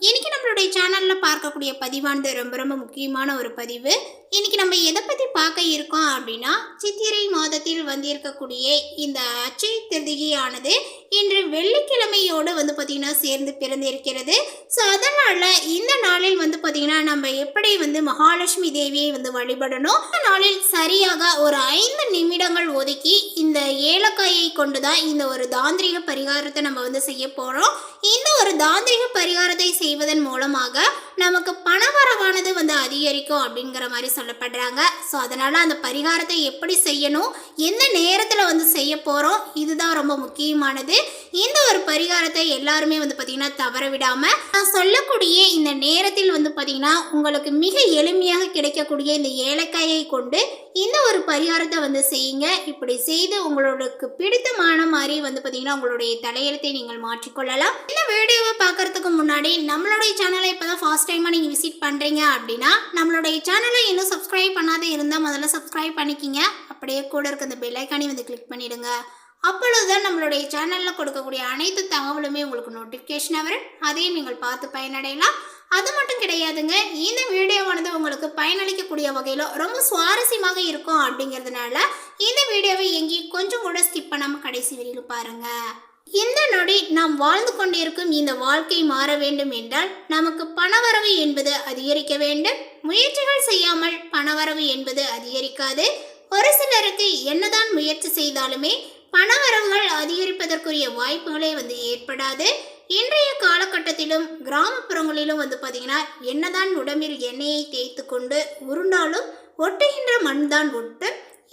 இன்னைக்கு நம்மளுடைய சேனலில் பார்க்கக்கூடிய பதிவானது ரொம்ப ரொம்ப முக்கியமான ஒரு பதிவு. இன்னைக்கு நம்ம எதை பற்றி பார்க்க இருக்கோம் அப்படின்னா சித்திரை மாதத்தில் வந்திருக்கக்கூடிய இந்த அச்சய திருதிகையானது இன்று வெள்ளிக்கிழமையோடு வந்து பார்த்திங்கன்னா சேர்ந்து பிறந்திருக்கிறது. ஸோ அதனால் இந்த நாளில் வந்து பார்த்திங்கன்னா நம்ம எப்படி வந்து மகாலட்சுமி தேவியை வந்து வழிபடணும்? இந்த நாளில் சரியாக ஒரு ஐந்து நிமிடங்கள் ஒதுக்கி இந்த ஏலக்காயை கொண்டு தான் இந்த ஒரு தாந்திரிக பரிகாரத்தை நம்ம வந்து செய்ய போகிறோம் இந்த ஒரு தாந்திரிக பரிகாரத்தை செய்வதன் மூலமாக நமக்கு பணவரவானது வந்து அதிகரிக்கும் அப்படிங்கிற மாதிரி சொல்லப்படுறாங்க. ஸோ அதனால் அந்த பரிகாரத்தை எப்படி செய்யணும் எந்த நேரத்தில் வந்து செய்ய போகிறோம் இதுதான் ரொம்ப முக்கியமானது. இந்த ஒரு பரிகாரத்தை எல்லாருமே வந்து பார்த்தீங்கன்னா தவற விடாமல் நான் சொல்லக்கூடிய இந்த நேரத்தில் வந்து பார்த்தீங்கன்னா உங்களுக்கு மிக எளிமையாக கிடைக்கக்கூடிய இந்த ஏலக்காயை கொண்டு இந்த ஒரு பரிகாரத்தை வந்து செய்யுங்க. இப்படி செய்து உங்களுக்கு பிடித்தமான மாதிரி வந்து பார்த்தீங்கன்னா உங்களுடைய தலையெழுத்தை நீங்கள் மாற்றிக்கொள்ளலாம். இந்த வீடியோவை பார்க்கறதுக்கு முன்னாடி நம்மளுடைய சேனலை இப்போ தான் ஃபர்ஸ்ட் டைமாக நீங்கள் விசிட் பண்ணுறீங்க அப்படின்னா நம்மளுடைய சேனலை இன்னும் சப்ஸ்கிரைப் பண்ணாத இருந்தால் முதல்ல சப்ஸ்கிரைப் பண்ணிக்கிங்க. அப்படியே கூட இருக்க இந்த பெல் ஐக்கானி வந்து கிளிக் பண்ணிடுங்க. அப்பொழுதுதான் நம்மளுடைய சேனலில் கொடுக்கக்கூடிய அனைத்து தகவலுமே உங்களுக்கு நோட்டிஃபிகேஷனாக வரும். அதையும் நீங்கள் பார்த்து பயனடையலாம். அது மட்டும் கிடையாதுங்க இந்த வீடியோவானது உங்களுக்கு பயனளிக்கக்கூடிய வகையில் ரொம்ப சுவாரஸ்யமாக இருக்கும் அப்படிங்கிறதுனால இந்த வீடியோவை எங்கேயும் கொஞ்சம் கூட ஸ்கிப் பண்ணாமல் கடைசி வரையிலும் பாருங்க. இந்த நொடி நாம் வாழ்ந்து கொண்டிருக்கும் இந்த வாழ்க்கை மாற வேண்டும் என்றால் நமக்கு பணவரவு என்பது அதிகரிக்க வேண்டும். முயற்சிகள் செய்யாமல் பணவரவு என்பது அதிகரிக்காது. ஒரு சிலருக்கு என்னதான் முயற்சி செய்தாலுமே பணவரவுகள் அதிகரிப்பதற்குரிய வாய்ப்புகளே வந்து ஏற்படாது. இன்றைய காலகட்டத்திலும் கிராமப்புறங்களிலும் வந்து பார்த்தீங்கன்னா என்னதான் உடம்பில் எண்ணெயை தேய்த்து கொண்டு உருண்டாலும் ஒட்டுகின்ற மண் தான் ஒட்டு.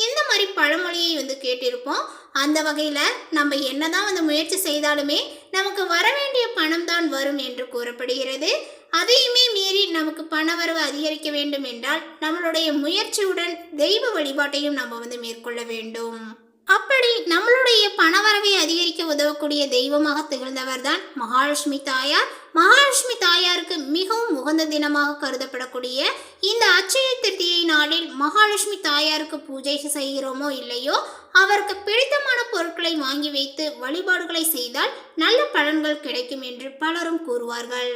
இந்த மாதிரி பழமொழியை வந்து கேட்டிருப்போம். அந்த வகையில் நம்ம என்னதான் வந்து முயற்சி செய்தாலுமே நமக்கு வர வேண்டிய பணம் தான் வரும் என்று கூறப்படுகிறது. அதையுமே மீறி நமக்கு பணவரவு அதிகரிக்க வேண்டும் என்றால் நம்மளுடைய முயற்சியுடன் தெய்வ வழிபாட்டையும் நம்ம வந்து மேற்கொள்ள வேண்டும். அப்படி நம்மளுடைய பணவரவை அதிகரிக்க உதவக்கூடிய தெய்வமாக திகழ்ந்தவர் தான் மகாலட்சுமி தாயார். மகாலட்சுமி தாயாருக்கு மிகவும் உகந்த தினமாக கருதப்படக்கூடிய இந்த அச்சய திருத்தியை நாளில் மகாலட்சுமி தாயாருக்கு பூஜை செய்கிறோமோ இல்லையோ அவருக்கு பிடித்தமான பொருட்களை வாங்கி வைத்து வழிபாடுகளை செய்தால் நல்ல பலன்கள் கிடைக்கும் என்று பலரும் கூறுவார்கள்.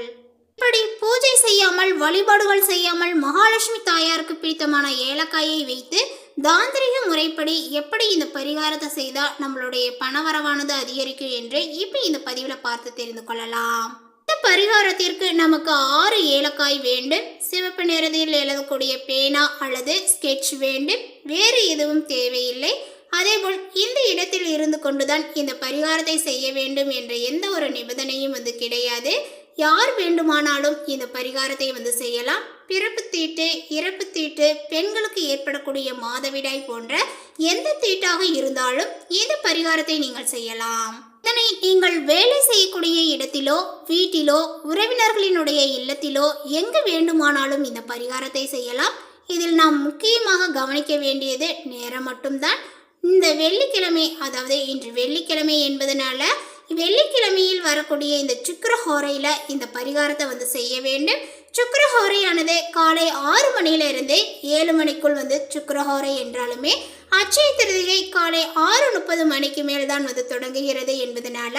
இப்படி பூஜை செய்யாமல் வழிபாடுகள் செய்யாமல் மகாலட்சுமி தாயாருக்கு பிடித்தமான ஏலக்காயை வைத்து தாந்திரிக முறைப்படி எப்படி இந்த பரிகாரத்தை செய்தால் நம்மளுடைய பணவரவானது அதிகரிக்கும் என்று இப்போ இந்த பதிவில் பார்த்து தெரிந்து கொள்ளலாம். இந்த பரிகாரத்திற்கு நமக்கு ஆறு ஏலக்காய் வேண்டும் சிவப்பு நிறத்தில் எழுதக்கூடிய பேனா அல்லது ஸ்கெட்ச் வேண்டும் வேறு எதுவும் தேவையில்லை. அதேபோல் இந்த இடத்தில் இருந்து கொண்டுதான் இந்த பரிகாரத்தை செய்ய வேண்டும் என்ற எந்த ஒரு நிபந்தனையும் வந்து கிடையாது. யார் வேண்டுமானாலும் இந்த பரிகாரத்தை வந்து செய்யலாம். பிறப்பு தீட்டு இறப்பு தீட்டு பெண்களுக்கு ஏற்படக்கூடிய மாதவிடாய் போன்ற எந்த தீட்டாக இருந்தாலும் இந்த பரிகாரத்தை நீங்கள் செய்யலாம். இதனை நீங்கள் வேலை செய்யக்கூடிய இடத்திலோ வீட்டிலோ உறவினர்களினுடைய இல்லத்திலோ எங்கு வேண்டுமானாலும் இந்த பரிகாரத்தை செய்யலாம். இதில் நாம் முக்கியமாக கவனிக்க வேண்டியது நேரம் மட்டும்தான். இந்த வெள்ளிக்கிழமை அதாவது இன்று வெள்ளிக்கிழமை என்பதனால வெள்ளிக்கிழமையில் வரக்கூடிய இந்த சுக்கரஹோரையில் இந்த பரிகாரத்தை வந்து செய்ய வேண்டும். சுக்கரஹோரையானது காலை ஆறு மணியிலிருந்து ஏழு மணிக்குள் வந்து சுக்கரஹோரை என்றாலுமே அச்சய திருதிகை காலை ஆறு முப்பது மணிக்கு மேல் தான் வந்து தொடங்குகிறது என்பதனால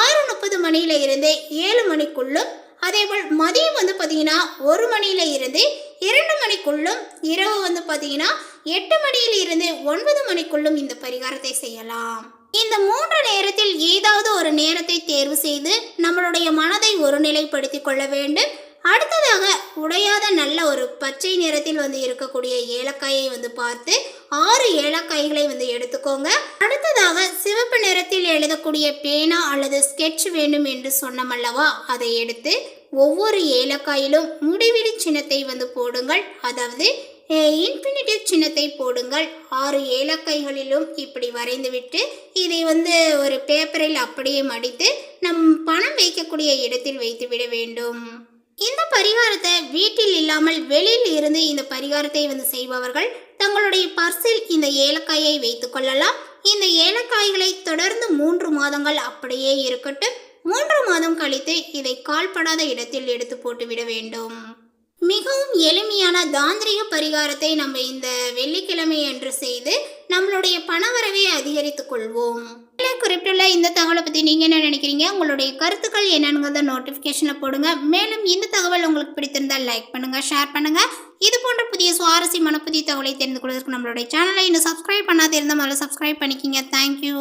ஆறு முப்பது மணியில இருந்து ஏழு மணிக்குள்ளும் அதேபோல் மதியம் வந்து பார்த்தீங்கன்னா ஒரு மணியில இருந்து இரண்டு மணிக்குள்ளும் இரவு வந்து பார்த்தீங்கன்னா எட்டு மணியில் இருந்து ஒன்பது மணிக்குள்ளும் இந்த பரிகாரத்தை செய்யலாம். இந்த மூன்று நேரத்தில் ஏதாவது ஒரு நேரத்தை தேர்வு செய்து நம்மளுடைய மனதை ஒருநிலைப்படுத்திக் கொள்ள வேண்டும். அடுத்ததாக உடையாத நல்ல ஒரு பச்சை நிறத்தில் வந்து இருக்கக்கூடிய ஏலக்காயை வந்து பார்த்து ஆறு ஏலக்காய்களை வந்து எடுத்துக்கோங்க. அடுத்ததாக சிவப்பு நிறத்தில் எழுதக்கூடிய பேனா அல்லது ஸ்கெட்ச் வேண்டும் என்று சொன்னமல்லவா? அதை எடுத்து ஒவ்வொரு ஏலக்காயிலும் முடிவிலி சின்னத்தை வந்து போடுங்கள். அதாவது இன்ஃபினிட்டிவ் சின்னத்தை போடுங்கள். ஆறு ஏலக்காய்களிலும் இப்படி வரைந்துவிட்டு இதை வந்து ஒரு பேப்பரில் அப்படியே மடித்து நம் பணம் வைக்கக்கூடிய இடத்தில் வைத்து விட வேண்டும். இந்த பரிகாரத்தை வீட்டில் இல்லாமல் வெளியில் இருந்து இந்த பரிகாரத்தை வந்து செய்பவர்கள் தங்களுடைய பர்சில் இந்த ஏலக்காயை வைத்துக் கொள்ளலாம். இந்த ஏலக்காய்களை தொடர்ந்து மூன்று மாதங்கள் அப்படியே இருக்கட்டும். மூன்று மாதம் கழித்து இதை கால்படாத இடத்தில் எடுத்து போட்டு விட வேண்டும். மிகவும் எளிமையான தாந்திரிக பரிகாரத்தை நம்ம இந்த வெள்ளிக்கிழமை என்று செய்து நம்மளுடைய பணவரவை அதிகரித்துக் கொள்வோம். குறிப்பிட்டுள்ள இந்த தகவலை பற்றி நீங்கள் என்ன நினைக்கிறீங்க? உங்களுடைய கருத்துக்கள் என்னங்கிறத நோட்டிஃபிகேஷனில் போடுங்க. மேலும் இந்த தகவல் உங்களுக்கு பிடித்திருந்தால் லைக் பண்ணுங்கள் ஷேர் பண்ணுங்கள் இது போன்ற புதிய சுவாரஸ்யமான புதிய தகவலை தெரிந்து கொள்வதற்கு நம்மளுடைய சேனலை இன்னும் சப்ஸ்கிரைப் பண்ணாது இருந்தால் முதல்ல சப்ஸ்கிரைப் பண்ணிக்கிங்க. தேங்க்யூ